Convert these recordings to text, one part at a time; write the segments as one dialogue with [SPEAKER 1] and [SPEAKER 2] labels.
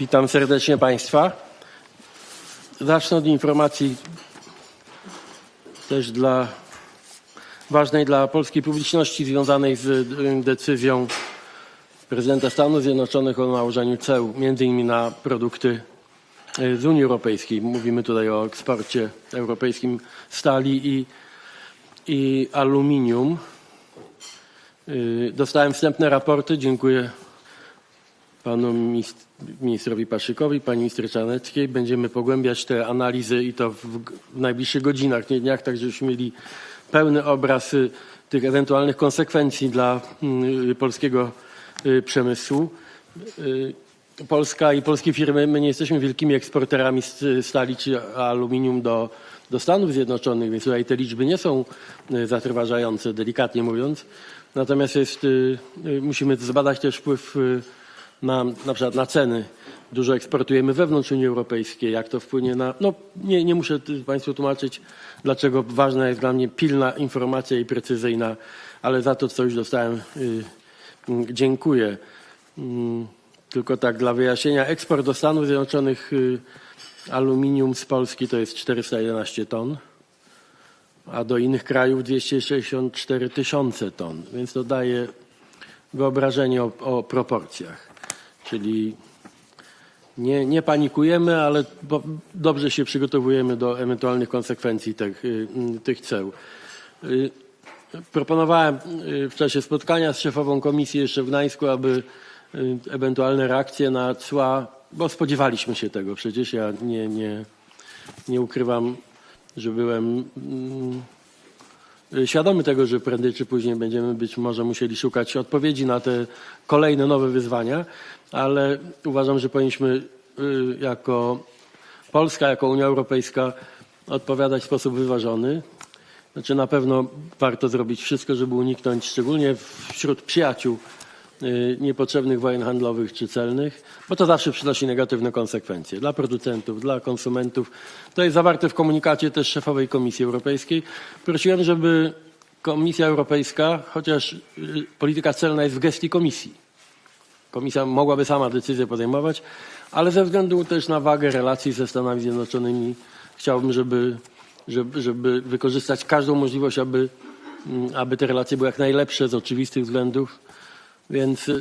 [SPEAKER 1] Witam serdecznie Państwa. Zacznę od informacji też dla ważnej dla polskiej publiczności związanej z decyzją prezydenta Stanów Zjednoczonych o nałożeniu ceł między innymi na produkty y, z Unii Europejskiej. Mówimy tutaj o eksporcie europejskim stali i, i aluminium. Y, Dostałem wstępne raporty. Dziękuję panu minis- ministrowi Paszykowi, pani minister Czarneckiej. Będziemy pogłębiać te analizy i to w, w najbliższych godzinach, nie dniach, tak żebyśmy mieli pełny obraz y, tych ewentualnych konsekwencji dla y, polskiego y, przemysłu. Polska i polskie firmy, my nie jesteśmy wielkimi eksporterami stali czy aluminium do, do Stanów Zjednoczonych, więc tutaj te liczby nie są zatrważające, delikatnie mówiąc. Natomiast jest, musimy zbadać też wpływ na, na przykład na ceny. Dużo eksportujemy wewnątrz Unii Europejskiej. Jak to wpłynie na... No nie, nie muszę Państwu tłumaczyć, dlaczego ważna jest dla mnie pilna informacja i precyzyjna, ale za to, co już dostałem, y, y, dziękuję. Mm, Tylko tak dla wyjaśnienia, eksport do Stanów Zjednoczonych y, aluminium z Polski to jest 411 ton, a do innych krajów 264 tysiące ton, więc to daje wyobrażenie o, o proporcjach. Czyli nie, nie panikujemy, ale dobrze się przygotowujemy do ewentualnych konsekwencji tych, y, y, tych ceł. Y, Proponowałem y, w czasie spotkania z szefową komisji jeszcze w Gdańsku, aby ewentualne reakcje na cła, bo spodziewaliśmy się tego przecież, ja nie, nie, nie ukrywam, że byłem mm, świadomy tego, że prędzej czy później będziemy być może musieli szukać odpowiedzi na te kolejne nowe wyzwania, ale uważam, że powinniśmy y, jako Polska, jako Unia Europejska odpowiadać w sposób wyważony. Znaczy na pewno warto zrobić wszystko, żeby uniknąć szczególnie wśród przyjaciół y, niepotrzebnych wojen handlowych czy celnych, bo to zawsze przynosi negatywne konsekwencje dla producentów, dla konsumentów. To jest zawarte w komunikacie też szefowej Komisji Europejskiej. Prosiłem, żeby Komisja Europejska, chociaż y, polityka celna jest w gestii Komisji, Komisja mogłaby sama decyzję podejmować, ale ze względu też na wagę relacji ze Stanami Zjednoczonymi chciałbym, żeby, żeby, żeby wykorzystać każdą możliwość, aby, mm, aby te relacje były jak najlepsze z oczywistych względów. Więc y, y,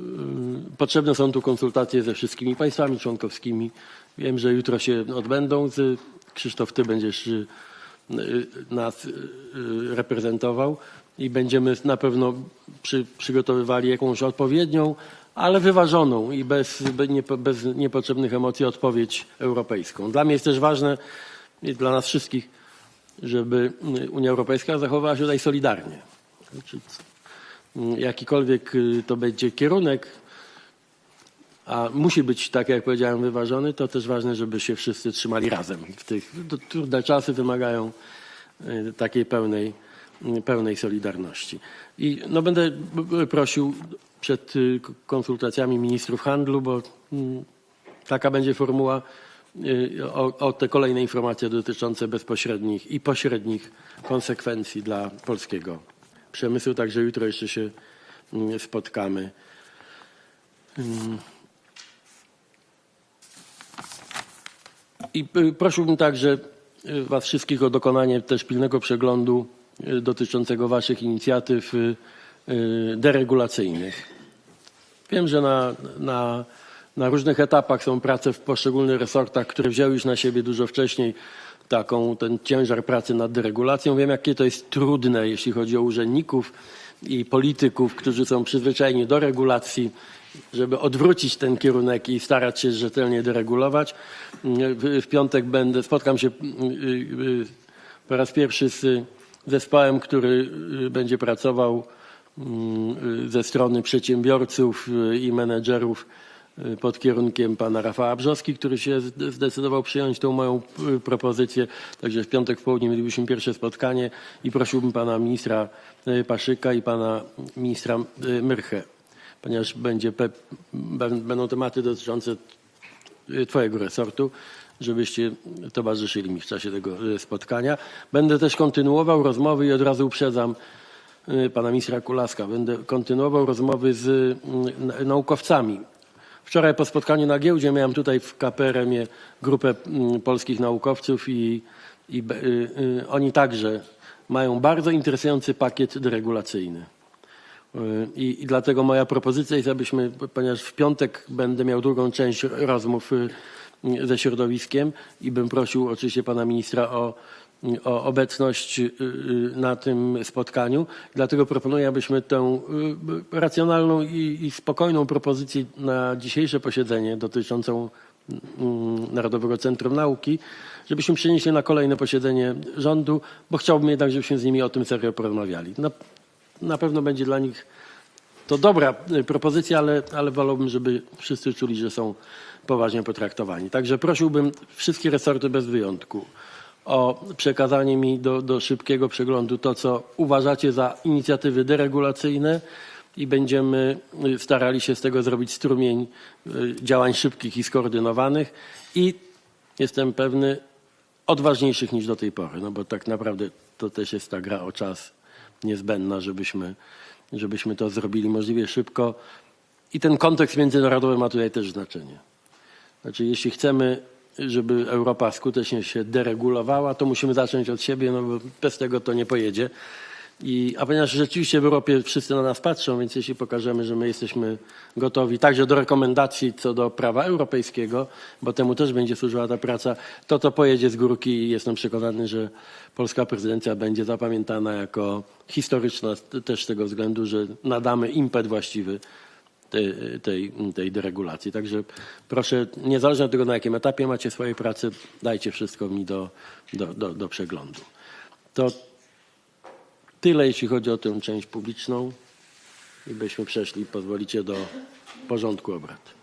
[SPEAKER 1] y, potrzebne są tu konsultacje ze wszystkimi państwami członkowskimi. Wiem, że jutro się odbędą. Krzysztof, ty będziesz nas reprezentował i będziemy na pewno przy, przygotowywali jakąś odpowiednią, ale wyważoną i bez, bez niepotrzebnych emocji odpowiedź europejską. Dla mnie jest też ważne i dla nas wszystkich, żeby Unia Europejska zachowała się tutaj solidarnie. Y, Jakikolwiek y, to będzie kierunek, a musi być, tak jak powiedziałem, wyważony, to też ważne, żeby się wszyscy trzymali razem. W tych trudne czasy wymagają y, takiej pełnej, y, pełnej solidarności. I no, będę prosił przed konsultacjami ministrów handlu, bo mm, taka będzie formuła o, o te kolejne informacje dotyczące bezpośrednich i pośrednich konsekwencji dla polskiego przemysłu. Także jutro jeszcze się mm, spotkamy. I y, prosiłbym także y, Was wszystkich o dokonanie też pilnego przeglądu y, dotyczącego Waszych inicjatyw deregulacyjnych. Wiem, że na, na, na różnych etapach są prace w poszczególnych resortach, które wzięły już na siebie dużo wcześniej taką, ten ciężar pracy nad deregulacją. Wiem, jakie to jest trudne, jeśli chodzi o urzędników i polityków, którzy są przyzwyczajeni do regulacji, żeby odwrócić ten kierunek i starać się rzetelnie deregulować. W, piątek będę, spotkam się y, y, po raz pierwszy z zespołem, który y, będzie pracował mm, ze strony przedsiębiorców i menedżerów pod kierunkiem pana Rafała Brzoski, który się zde- zdecydował przyjąć tą moją y, propozycję. Także w piątek w południe mielibyśmy pierwsze spotkanie i prosiłbym pana ministra y, Paszyka i pana ministra y, Myrchę, ponieważ będzie, będą tematy dotyczące y, Twojego resortu, żebyście towarzyszyli mi w czasie tego y, spotkania. Będę też kontynuował rozmowy i od razu uprzedzam y, pana ministra Kulaska. Będę kontynuował rozmowy z y, naukowcami Wczoraj po spotkaniu na giełdzie miałem tutaj w KPRM-ie grupę mm, polskich naukowców i, i y, y, oni także mają bardzo interesujący pakiet deregulacyjny. Y, I, I dlatego moja propozycja jest, abyśmy, ponieważ w piątek będę miał drugą część rozmów y, ze środowiskiem i bym prosił oczywiście pana ministra o, o obecność y, y, na tym spotkaniu. Dlatego proponuję, abyśmy tę y, racjonalną i, spokojną propozycję na dzisiejsze posiedzenie dotyczącą mm, Narodowego Centrum Nauki, żebyśmy przenieśli na kolejne posiedzenie rządu, bo chciałbym jednak, żebyśmy z nimi o tym serio porozmawiali. Na, na pewno będzie dla nich to dobra propozycja, ale, ale wolałbym, żeby wszyscy czuli, że są poważnie potraktowani. Także prosiłbym wszystkie resorty bez wyjątku o przekazanie mi do, do szybkiego przeglądu to, co uważacie za inicjatywy deregulacyjne i będziemy y, starali się z tego zrobić strumień y, działań szybkich i skoordynowanych i jestem pewny odważniejszych niż do tej pory, no bo tak naprawdę to też jest ta gra o czas niezbędna, żebyśmy, żebyśmy to zrobili możliwie szybko. I ten kontekst międzynarodowy ma tutaj też znaczenie. Znaczy, jeśli chcemy, żeby Europa skutecznie się deregulowała, to musimy zacząć od siebie, no bo bez tego to nie pojedzie. I, a ponieważ rzeczywiście w Europie wszyscy na nas patrzą, więc jeśli pokażemy, że my jesteśmy gotowi także do rekomendacji co do prawa europejskiego, bo temu też będzie służyła ta praca, to to pojedzie z górki i jestem przekonany, że polska prezydencja będzie zapamiętana jako historyczna też z tego względu, że nadamy impet właściwy tej, tej deregulacji. Także proszę, niezależnie od tego, na jakim etapie macie swojej pracy, dajcie wszystko mi do, do, do, do przeglądu. To tyle, jeśli chodzi o tę część publiczną i byśmy przeszli, pozwolicie, do porządku obrad.